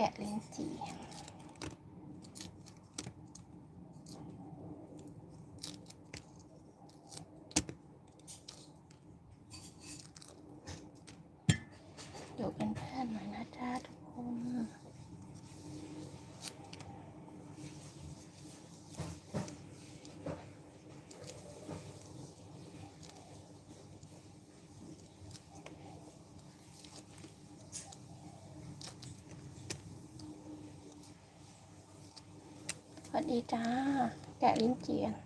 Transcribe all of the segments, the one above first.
แกะลิ้นจี่อยู่เป็นเพื่อนหน่อยนะจ๊ะทุกคน ส วัสดีจ้า แกะลิ้นเจี่กัน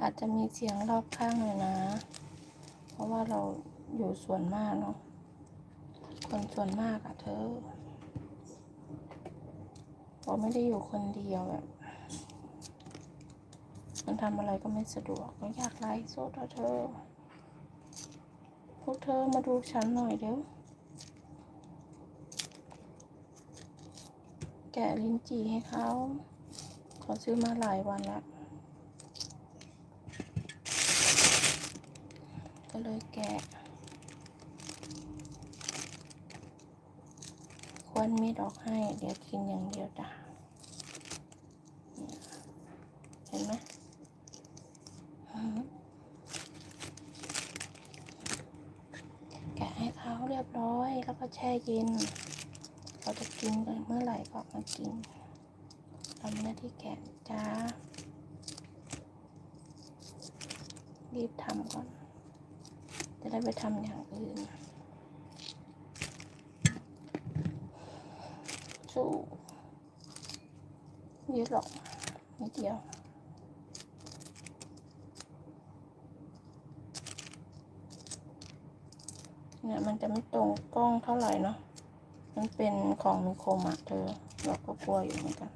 อาจจะมีเสียงรอบข้างหน่อยนะ เพราะว่าเราอยู่ส่วนมากเนาะ คนส่วนมากอะเธอเราไม่ได้อยู่คนเดียวแบบมันทำอะไรก็ไม่สะดวกก็อยากไลฟ์สดอะเธอ พวกเธอมาดูฉันหน่อยเดี๋ยว แกะลิ้นจี่ให้เขาเขาซื้อมาหลายวันละ ก็เลยแกะ ควนมีดออกให้ เดี๋ยวกินอย่างเดียวจ้ะเห็นไหม แกะให้เขาเรียบร้อย แช่เย็นเขาจะกินกันเมื่อไหร่ก็มากินทำหน้าที่แกะจ้า รีบทำก่อน จะได้ไปทำอย่างอื่น สู้ยืดหรอกนิดเดียว เนี่ยมันจะไม่ตรงกล้องเท่าไหร่เนาะ มันเป็นของมีคมอะเธอ เราก็กลัวอยู่เหมือนกัน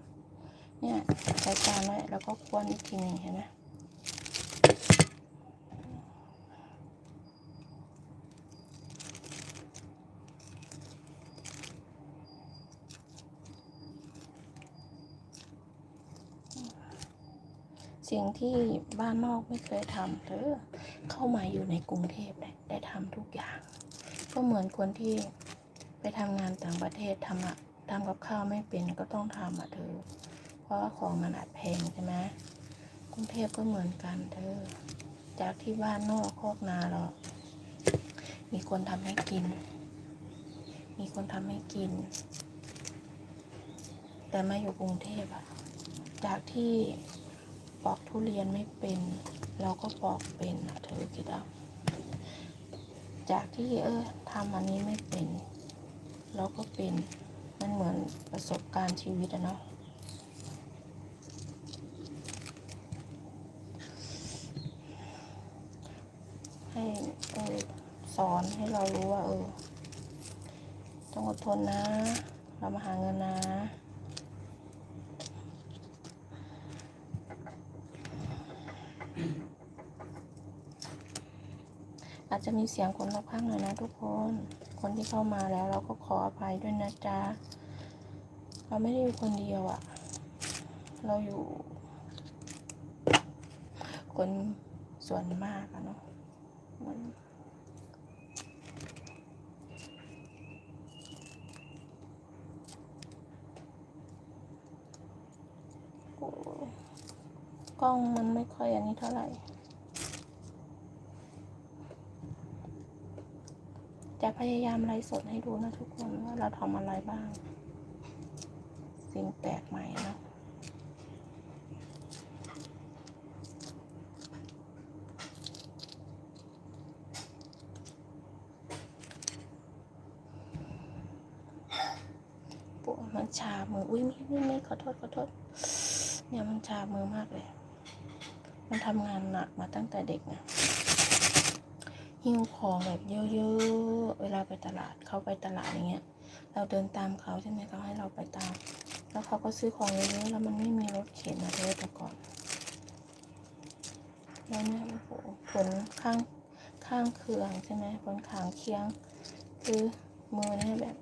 เนี่ยใช้จานไว้แล้วก็ควนอีกทีหนึงเห็นไหมสิ่งที่บ้านนอกไม่เคยทำเธอเข้ามาอยู่ในกรุงเทพได้ได้ทำทุกอย่าง ก็เหมือนคนที่ไปทำงานต่างประเทศทำอะทำกับข้าวไม่เป็นก็ต้องทำอะเธอ เพราะว่าของมันอาจแพงใช่ไหมกรุงเทพก็เหมือนกันเธอ จากที่บ้านนอกโคกนาเรา มีคนทำให้กิน มีคนทำให้กิน แต่มาอยู่กรุงเทพอะจากที่ปอกทุเรียนไม่เป็น เราก็ปอกเป็นอะเธอคิดเอา จากที่เออทำอันนี้ไม่เป็นเราก็เป็นมันเหมือนประสบการณ์ชีวิตอะเนาะให้เออสอนให้เรารู้ว่าเออต้องอดทนนะ เรามาหาเงินนะ อาจจะมีเสียงคนรอบข้างหน่อยนะทุกคน คนที่เข้ามาแล้วเราก็ขออภัยด้วยนะจ๊ะ เราไม่ได้อยู่คนเดียวอะเราอยู่ คนส่วนมากอะเนาะมันโอ้กล้องมันไม่ค่อยอันนี้เท่าไหร่ จะพยายามไลฟ์สดให้ดูนะทุกคนว่าเราทำอะไรบ้าง สิ่งแปลกใหม่นะปวดมันชามือ อุ้ยไม่ไม่ไม่ขอโทษขอโทษ เนี่ยมันชามือมากเลย มันทำงานหนักมาตั้งแต่เด็กนะ หิ้วของแบบเยอะๆ เวลาไปตลาดเขาไปตลาดอย่างเงี้ย เราเดินตามเขาใช่ไหมเขาให้เราไปตาม แล้วเขาก็ซื้อของเยอะๆ แล้วมันไม่มีรถเข็นนะเธอแต่ก่อนแล้วเนี่ยโอ้โหผลข้างข้างเคืองใช่ไหมผลขางเคียง คือมือเนี่ยแบบ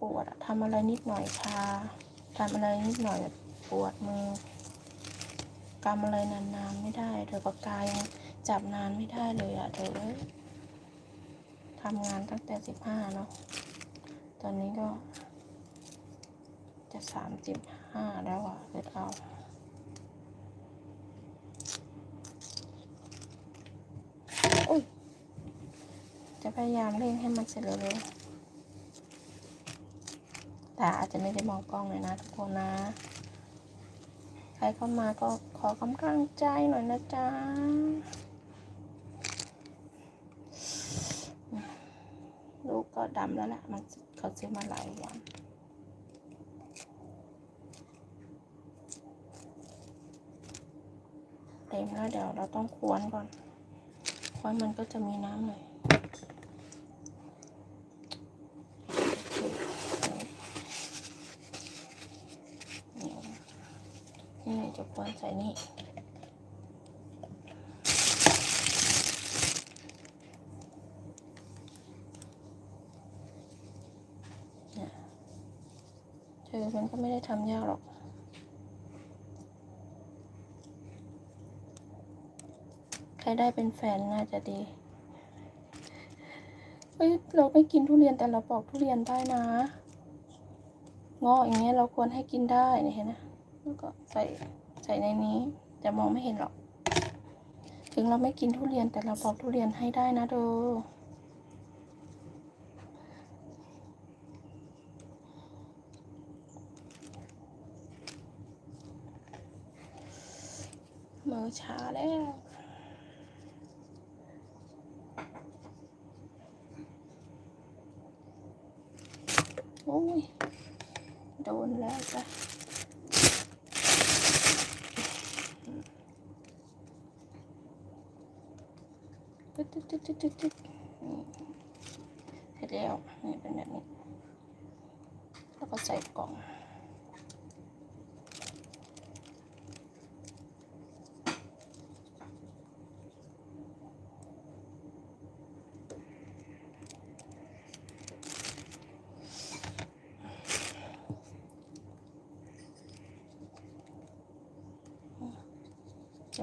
ปวดทำอะไรนิดหน่อยชาทำอะไรนิดหน่อยแบบปวดมือกำอะไรนานๆไม่ได้เธอปากกายัง จับนานไม่ได้เลยอะเธอทำงานตั้งแต่สิบห้าเนาะ ตอนนี้ก็ จะสามสิบห้าแล้วอะเกิดเอาอุ้ยจะพยายามเร่งให้มันเสร็จเร็วๆแต่อาจจะไม่ได้มองกล้องเลยนะทุกคนนะ ใครเข้ามาก็ขอกำลังใจหน่อยนะจ๊ะ ลู ก็ดำแล้วแหละมันเขาซื้อมาหลายวันเต็มแล้วเดี๋ยวเราต้องควนก่อนควนมันก็จะมีน้ำหน่อยนี่นี่จะควนใส่นี่ เธอมันก็ไม่ได้ทำยากหรอก ใครได้เป็นแฟนน่าจะดีเฮ้ยเราไม่กินทุเรียนแต่เราปอกทุเรียนได้นะงออย่างเงี้ยเราควรให้กินได้เนี่ยเห็นไหมแล้วก็ใส่ใส่ในนี้จะมองไม่เห็นหรอก ถึงเราไม่กินทุเรียนแต่เราปอกทุเรียนให้ได้นะเธอ มือชาแล้วโอ้ย โดนแล้วจ้ะตึ๊ดตึ๊ดตึ๊ดตึ๊ดตึ๊ดตึ๊ดเสร็จแล้วนี่เป็นแบบนี้ แล้วก็ใส่กล่อง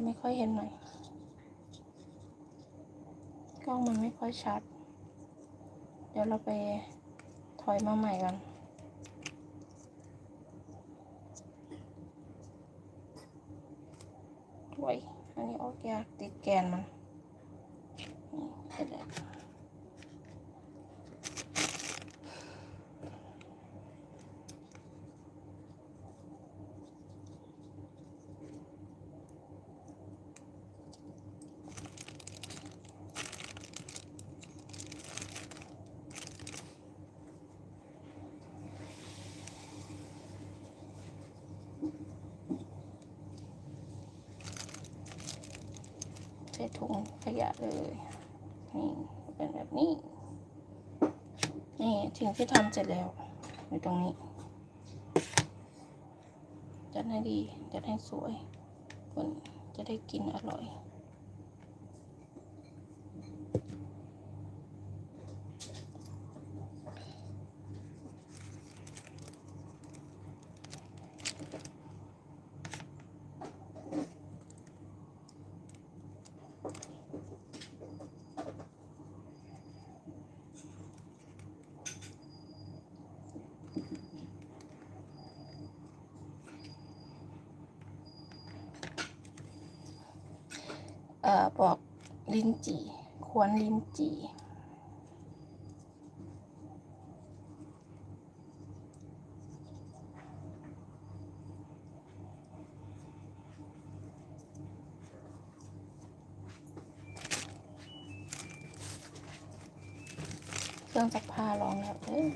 ไม่ค่อยเห็นหน่อย กล้องมันไม่ค่อยชัด เดี๋ยวเราไปถอยมาใหม่กันไว้ยอันนี้ออกยากติดแกนมันนี่เสร็จแล้ว ใส่ถุงขยะเลยนี่เป็นแบบนี้ นี่ทิ้งที่ทำเสร็จแล้วอยู่ตรงนี้ จัดให้ดีจัดให้สวยคนจะได้กินอร่อย ปอกลิ้นจี่ควรลิ้นจี่เครื่องซักผ้าลองแล้วเอ้ย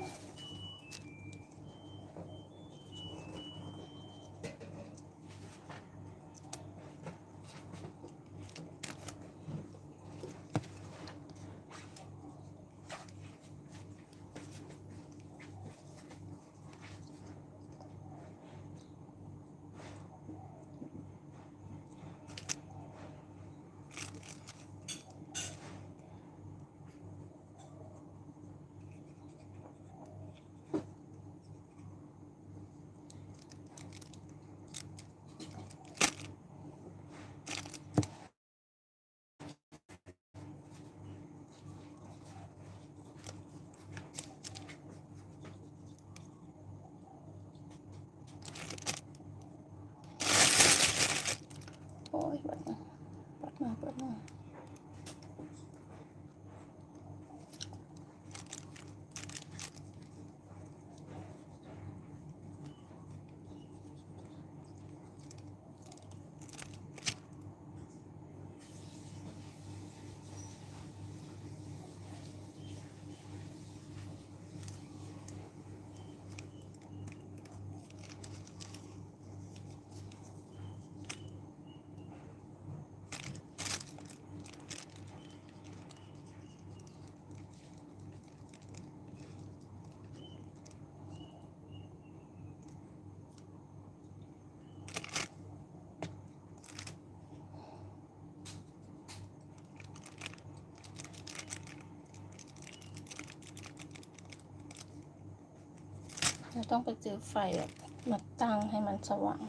ต้องไปซื้อไฟแบบมาตั้งให้มันสว่าง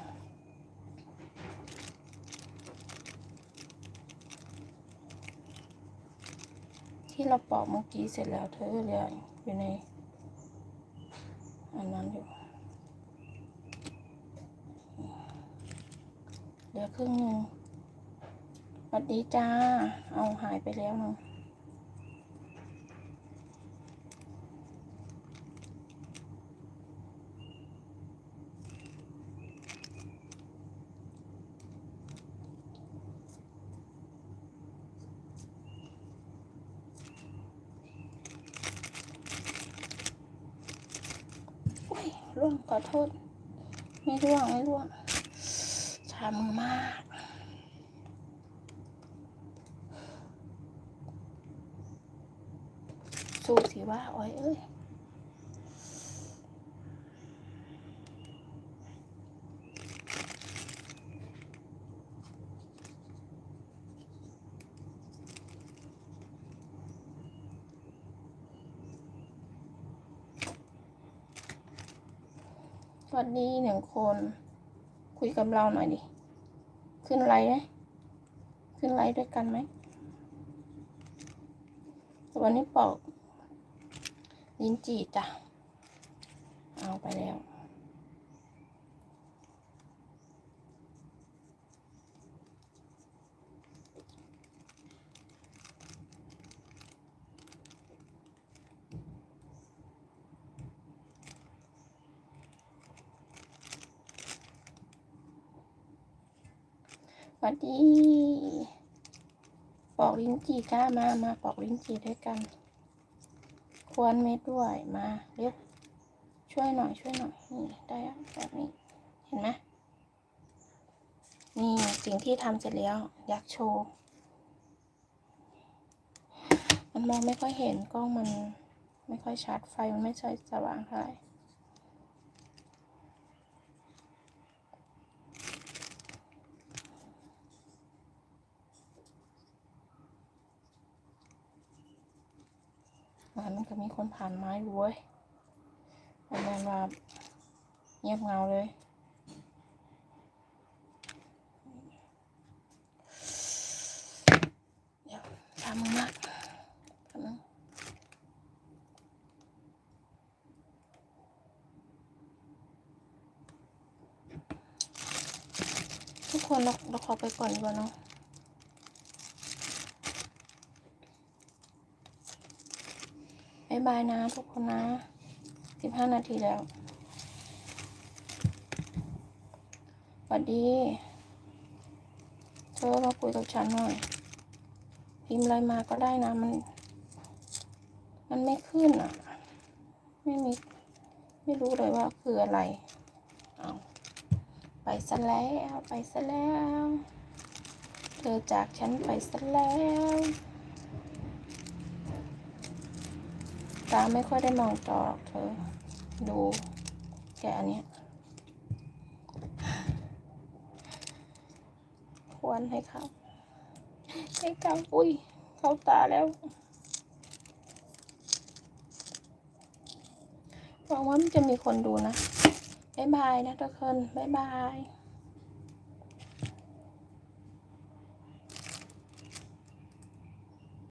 ที่เราปอกเมื่อกี้เสร็จแล้วเธอเหลืออยู่ในอันนั้นอยู่เหลือครึ่งหนึงสวัสดีจ้า เอาหายไปแล้วเนา ร่วงขอโทษ ไม่ร่วงไม่ร่วงชามือมากสู้สิว่าอ้อยเอ้ย วัสดีหนึ่งคน คุยกับเราหน่อยดิ ขึ้นไลน์ไหมขึ้นไลน์ด้วยกันไหมวันนี้ปอก ลิ้นจี่จ้ะ เอาไปแล้ว วัสดีปอกลิ้นจี่จ้ามา มาปอกลิ้นจี่ด้วยกัน ควรเม็ดด้วยมาเร็วช่วยหน่อยช่วยหน่อยนี่ได้แบบนี้เห็นไหมนี่สิ่งที่ทำเสร็จแล้วอยากโชว์มันมองไม่ค่อยเห็นกล้องมันไม่ค่อยชัดไฟมันไม่ค่สว่างเท่าไหร่ มันก็มีคนผ่านไม้อยู่เว้ยประมาณว่าเงียบเงาเลย เดี๋ยวทำมึงมากทำมึงทุกคนเราเราขอไปก่อนดีกว่าเนาะ บายบายนะทุกคนนะสิบห้านาทีแล้วสวัสดี เธอมาคุยกับฉันหน่อย พิมพ์อะไรมาก็ได้นะ มัน มันไม่ขึ้นอะ ไม่มี ไม่รู้เลยว่าคืออะไร เอาไปซะแล้ว ไปซะแล้ว เธอจากฉันไปซะแล้ว ตาไม่ค่อยได้มองจอหรอกเธอ ดูแกอันเนี้ยควรให้เขาให้เขาอุ้ย เข้าตาแล้วหวังว่ามันจะมีคนดูนะ บ๊ายบายนะทุกคน บ๊ายบาย